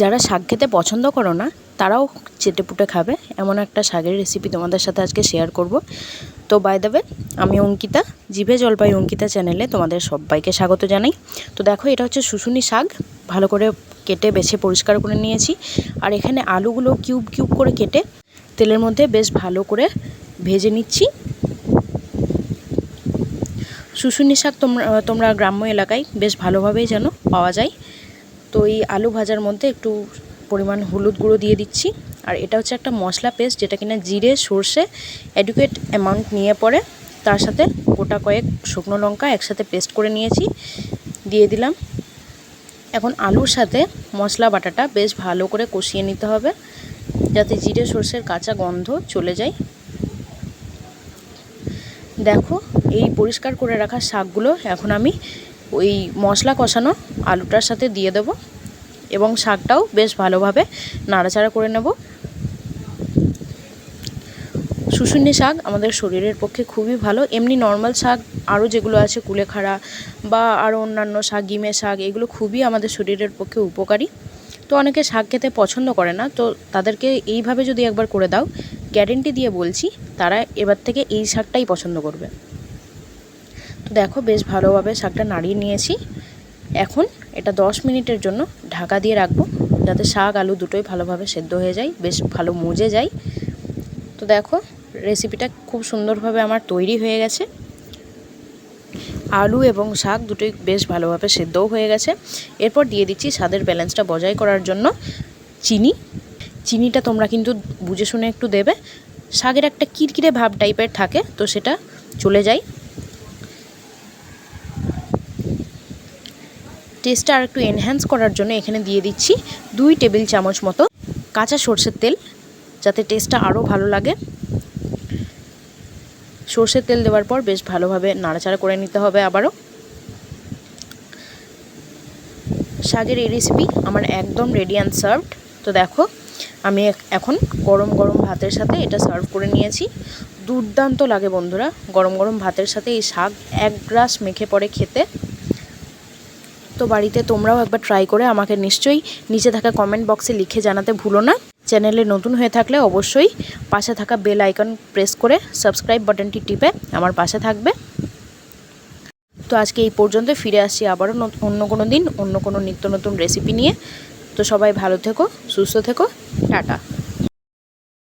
যারা শাক খেতে পছন্দ করো না, তারাও চেটেপুটে খাবে। এমন একটা শাকের রেসিপি তোমাদের সাথে আজকে শেয়ার করব। তো বাই দেবে আমি অঙ্কিতা, জিভে জলপাই অঙ্কিতা চ্যানেলে তোমাদের সবাইকে স্বাগত জানাই। তো দেখো, এটা হচ্ছে শুশুনি শাক। ভালো করে কেটে বেছে পরিষ্কার করে নিয়েছি। আর এখানে আলুগুলো কিউব কিউব করে কেটে তেলের মধ্যে বেশ ভালো করে ভেজে নিচ্ছি। শুশুনি শাক তোমরা তোমরা গ্রাম্য এলাকায় বেশ ভালোভাবেই যেন পাওয়া যায়। তো এই আলু ভাজার মধ্যে একটু পরিমাণ হলুদ গুঁড়ো দিয়ে দিচ্ছি। আর এটা হচ্ছে একটা মশলা পেস্ট, যেটা কিনা জিরে, সর্ষে অ্যাডুকেট অ্যামাউন্ট নিয়ে পরে তার সাথে গোটা কয়েক শুকনো লঙ্কা একসাথে পেস্ট করে নিয়েছি, দিয়ে দিলাম। এখন আলুর সাথে মশলা বাটাটা বেশ ভালো করে কষিয়ে নিতে হবে, যাতে জিরে, সর্ষের কাঁচা গন্ধ চলে যায়। দেখো, এই পরিষ্কার করে রাখা শাকগুলো এখন আমি ওই মশলা কষানো আলুটার সাথে দিয়ে দেবো এবং শাকটাও বেশ ভালোভাবে নাড়াচাড়া করে নেব। শুশুনি শাক আমাদের শরীরের পক্ষে খুবই ভালো। এমনি নর্মাল শাক, আরও যেগুলো আছে কুলেখাড়া বা আরও অন্যান্য শাক, গিমে শাক, এগুলো খুবই আমাদের শরীরের পক্ষে উপকারী। তো অনেকে শাক খেতে পছন্দ করে না, তো তাদেরকে এইভাবে যদি একবার করে দাও গ্যারেন্টি দিয়ে বলছি, তারা এবার থেকে এই শাকটাই পছন্দ করবে। তো দেখো বেশ ভালোভাবে শাকটা নাড়িয়ে নিয়েছি। এখন এটা দশ মিনিটের জন্য ঢাকা দিয়ে রাখব, যাতে শাক আলু দুটোই ভালোভাবে সেদ্ধ হয়ে যায়, বেশ ভালো মজে যায়। তো দেখো রেসিপিটা খুব সুন্দরভাবে আমার তৈরি হয়ে গেছে। আলু এবং শাক দুটোই বেশ ভালোভাবে সেদ্ধও হয়ে গেছে। এরপর দিয়ে দিচ্ছি স্বাদের ব্যালেন্সটা বজায় করার জন্য চিনি। চিনিটা তোমরা কিন্তু বুঝে শুনে একটু দেবে। শাকের একটা কিরকিরে ভাব টাইপের থাকে, তো সেটা চলে যায়। টেস্টটা আর একটু এনহ্যান্স করার জন্য এখানে দিয়ে দিচ্ছি দুই টেবিল চামচ মতো কাঁচা সর্ষের তেল, যাতে টেস্টটা আরও ভালো লাগে। সর্ষের তেল দেওয়ার পর বেশ ভালোভাবে নাড়াচাড়া করে নিতে হবে আবারও। শাকের এই রেসিপি আমার একদম রেডি অ্যান্ড সার্ভড তো দেখো, আমি এখন গরম গরম ভাতের সাথে এটা সার্ভ করে নিয়েছি। দুর্দান্ত লাগে বন্ধুরা, গরম গরম ভাতের সাথে এই শাক এক গ্রাস মেখে পড়ে খেতে। তো বাড়িতে তোমরাও একবার ট্রাই করে আমাকে নিশ্চয়ই নিচে থাকা কমেন্ট বক্সে লিখে জানাতে ভুলো না। চ্যানেলে নতুন হয়ে থাকলে অবশ্যই পাশে থাকা বেল আইকন প্রেস করে সাবস্ক্রাইব বাটনটি টিপে আমার পাশে থাকবে। তো আজকে এই পর্যন্ত ফিরে আসছি আবারও অন্য কোনো দিন, অন্য কোনো নিত্য নতুন রেসিপি নিয়ে। তো সবাই ভালো থেকো, সুস্থ থেকো, টাটা।